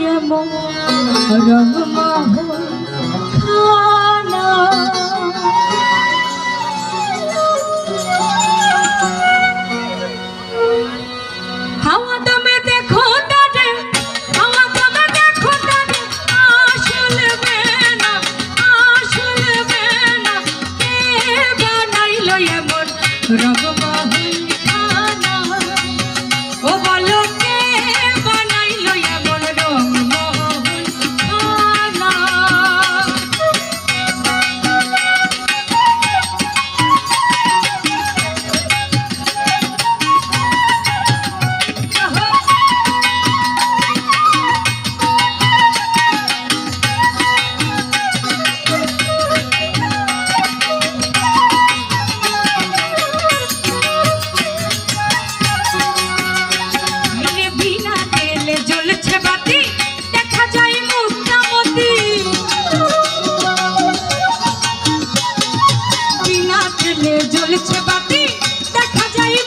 প্রিয় রঙ মহ জ্বলছে বাতি দেখা যায়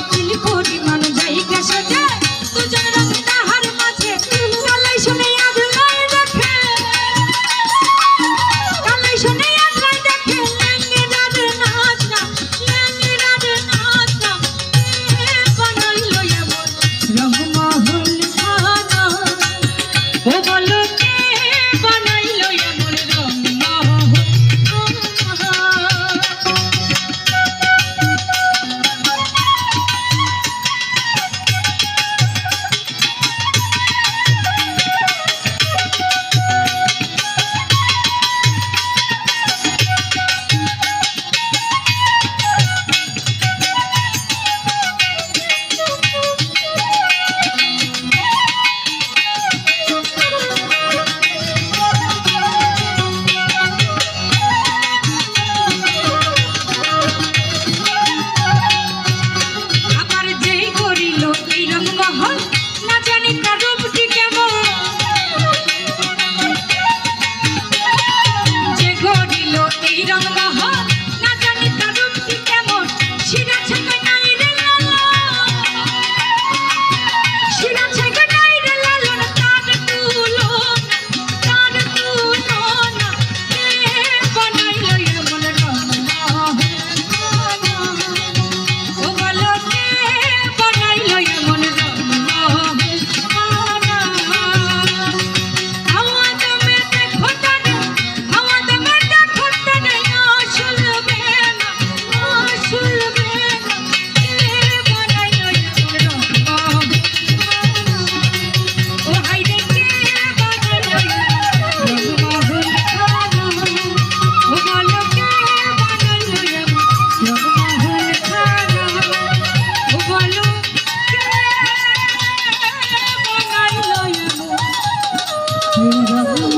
সাইকেল পরিমাণ জায়গা সাজা। Ainda não